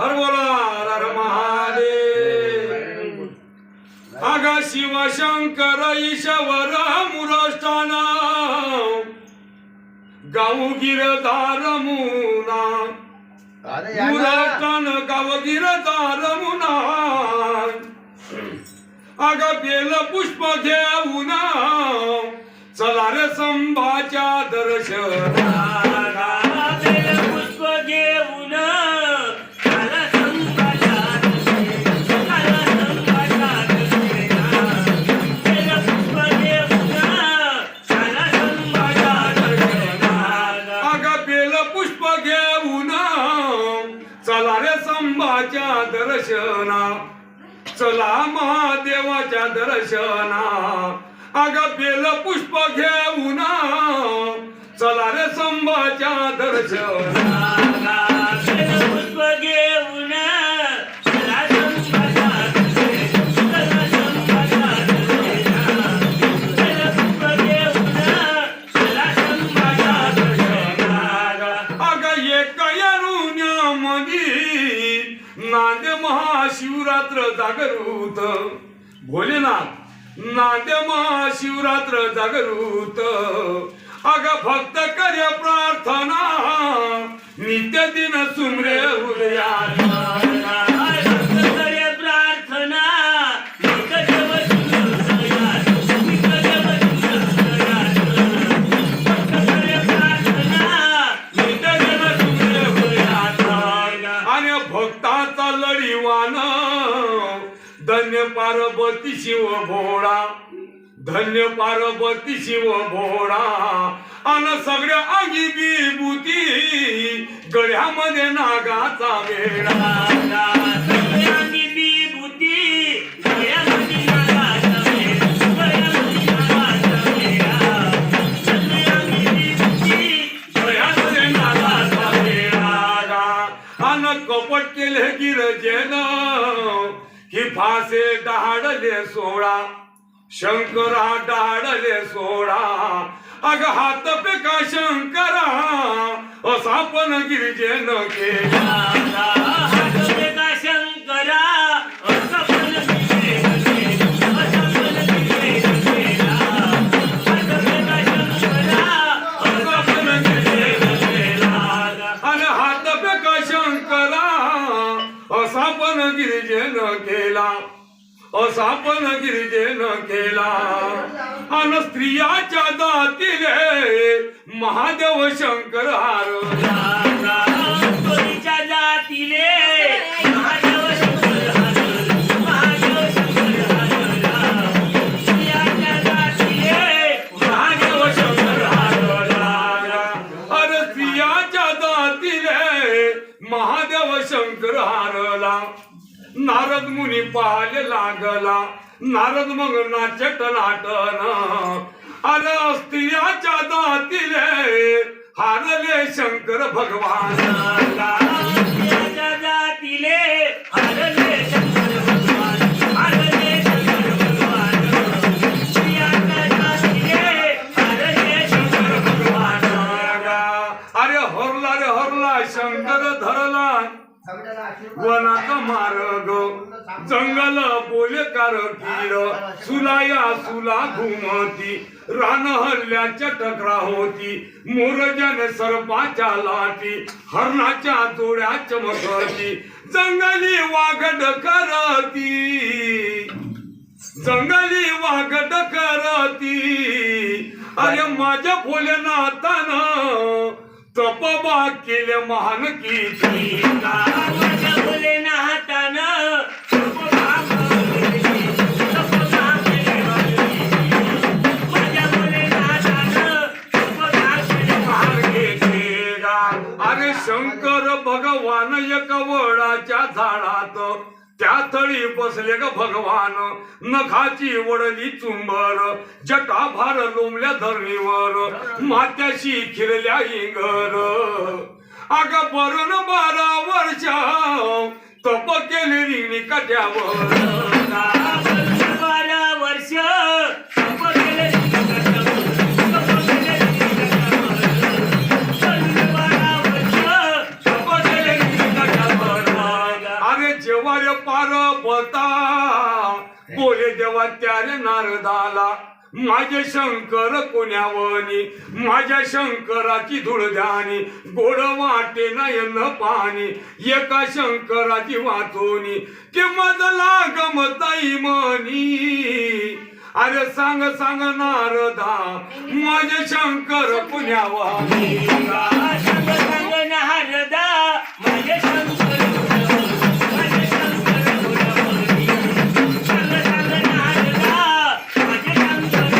हर बोला हर महादेव अगा शिव शंकर ईश्वर मुरष्टान गाऊ गिरधार मुना. मुरष्टान गाव गिरधार मुना अग बेल पुष्प घेऊन चला रे संभाच्या दर्शनाला दर्शना. चला महादेवाच्या दर्शना. अग बेल पुष्प घेऊन चला रे संभाच्या दर्शना. पुष्प घेऊन अग एक यारुण्यामध्ये नांद महाशिवरात्र जागृत भोलेनाथ नांद महाशिवरात्र जागृत अग भक्त कर प्रार्थना नित्य दिन सुमरे उदया शिवान धन्य पार्वती शिव भोळा। धन्य पार्वती शिव भोळा। अन सगळ्या आगी विभूती गळ्यामध्ये नागाचा वेळा गिरजेन कि फासे डाडले सोळा शंकरा डाडले सोळा अग हात पेका शंकरा असा पण गिरिजेन केला. गिरिजेन केला असा पण गिरिजेन केला. आणि स्त्रियाच्या दातीले महादेव शंकर हार. नारद मुनी पाहायला लागला. नारद मग नाटन अरे स्त्रियाच्या दातीले हारले शंकर भगवान. अरे हरला रे हरला शंकर धरला. सगळ्यांना वनाचा मार्ग जंगल बोले कार किड सुलाया सुला घुमती रान हल्ल्याच्या टकरा होती मोरजन सर्पाच्या लाटी हरणाच्या जोड्या चमकती जंगली वाघड करती. जंगली वाघड करती. अरे माझ्या भोलेनाथानं तपबा केले महान किती अरे शंकर भगवान एक वडाच्या झाडात त्या तळी बसले ग भगवान. नखाची वडली चुंबर जटा भार लोंबल्या धरणीवर मात्याशी खिरल्या इंगर. अग बरून बारा वर्ष तप केले रिणी कट्यावर देवा त्यारे नारदाला. माझे शंकर कोण्यावनी माझ्या शंकराची धूळ ध्यानी गोड वाटे नयन पाणी एका शंकराची वाचोनी की मजला गमताई मनी अरे सांग सांग नारदा माझे शंकर. पुण्यावानी.